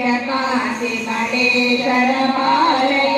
पाले शरपालय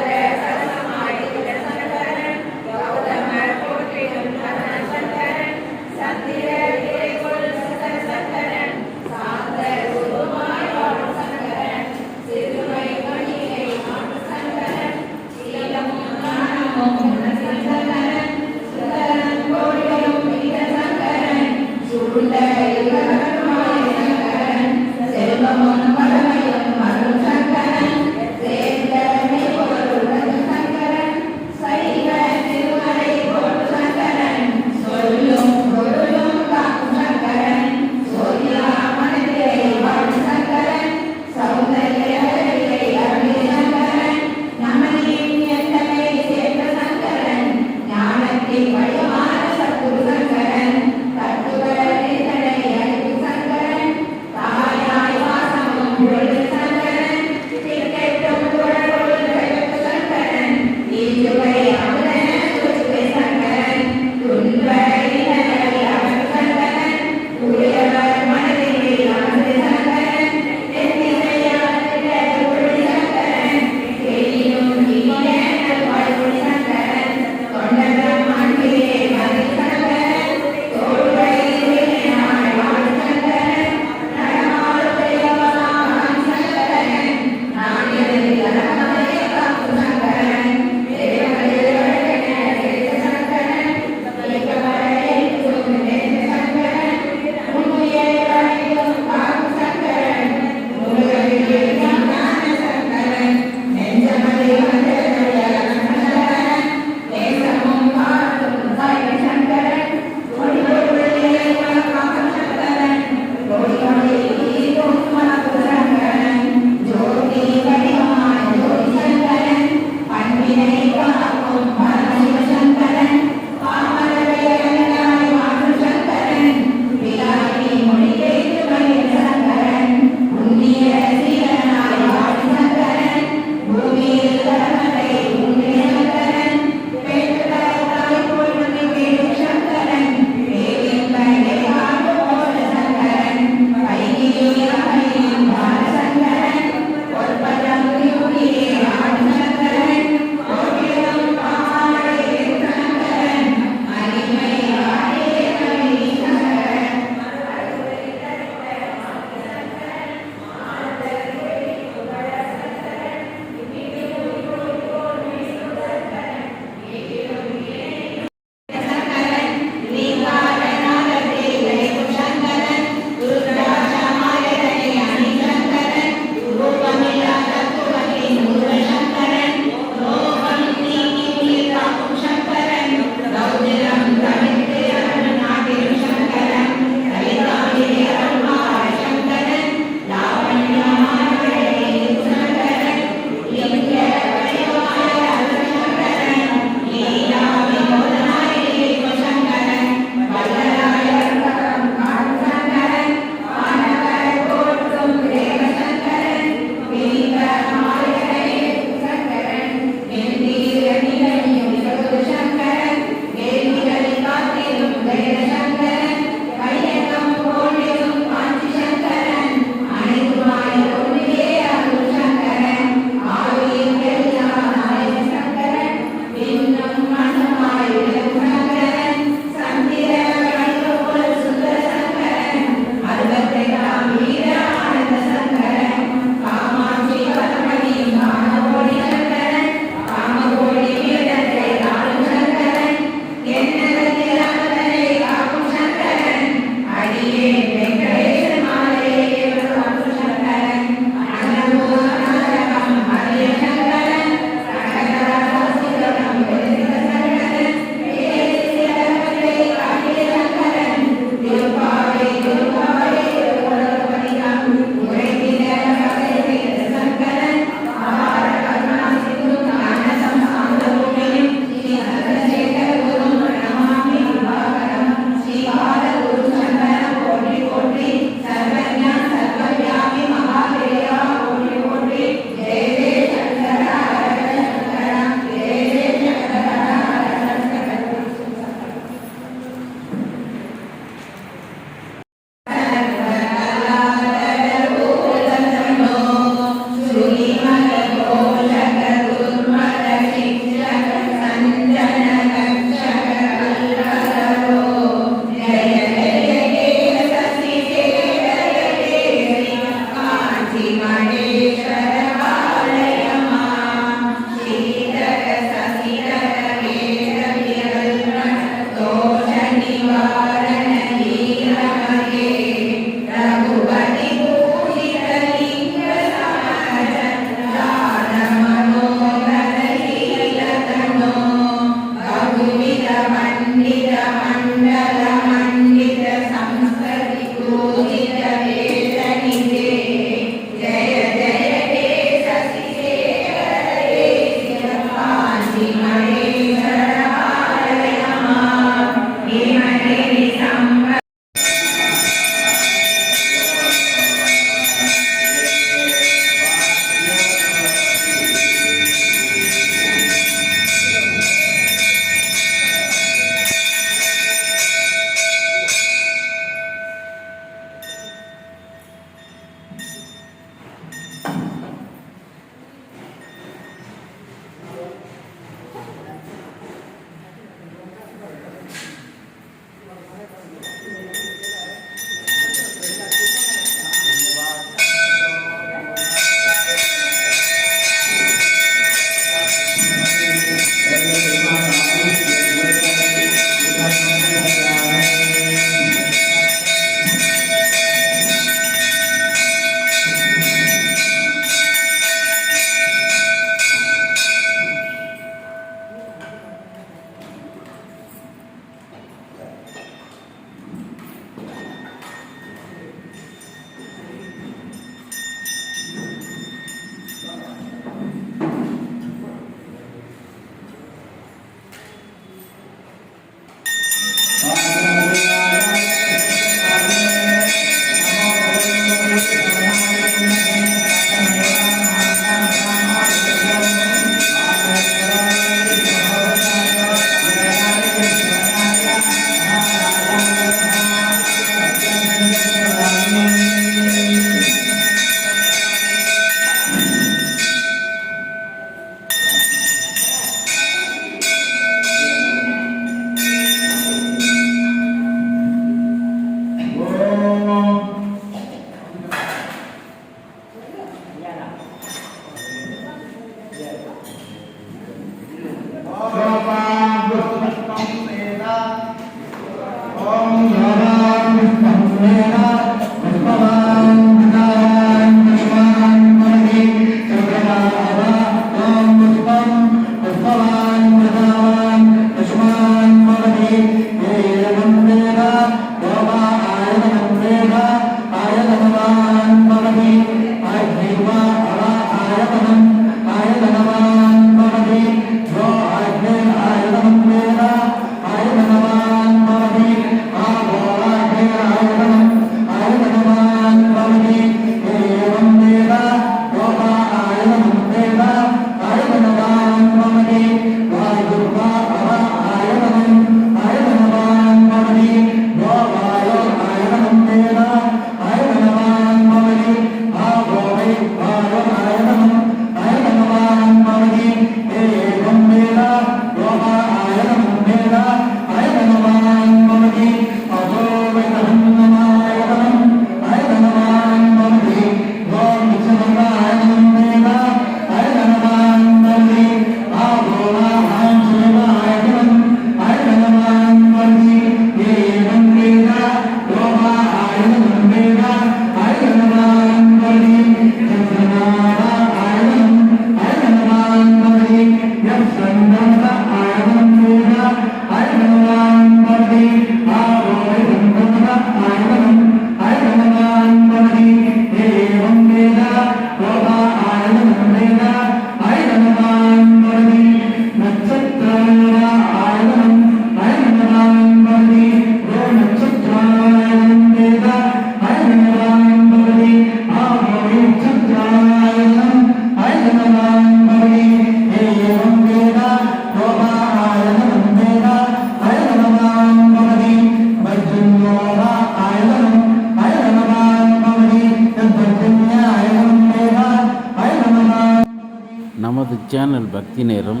நேரம்.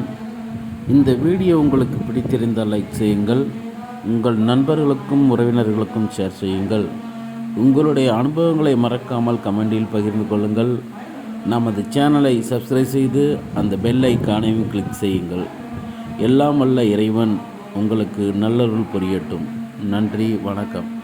இந்த வீடியோ உங்களுக்கு பிடித்திருந்தால் லைக் செய்யுங்கள். உங்கள் நண்பர்களுக்கும் உறவினர்களுக்கும் ஷேர் செய்யுங்கள். உங்களுடைய அனுபவங்களை மறக்காமல் கமெண்டில் பகிர்ந்து கொள்ளுங்கள். நமது சேனலை சப்ஸ்கிரைப் செய்து அந்த பெல் ஐக்கானையும் கிளிக் செய்யுங்கள். எல்லாம் வல்ல இறைவன் உங்களுக்கு நல்லருள் புரியட்டும். நன்றி வணக்கம்.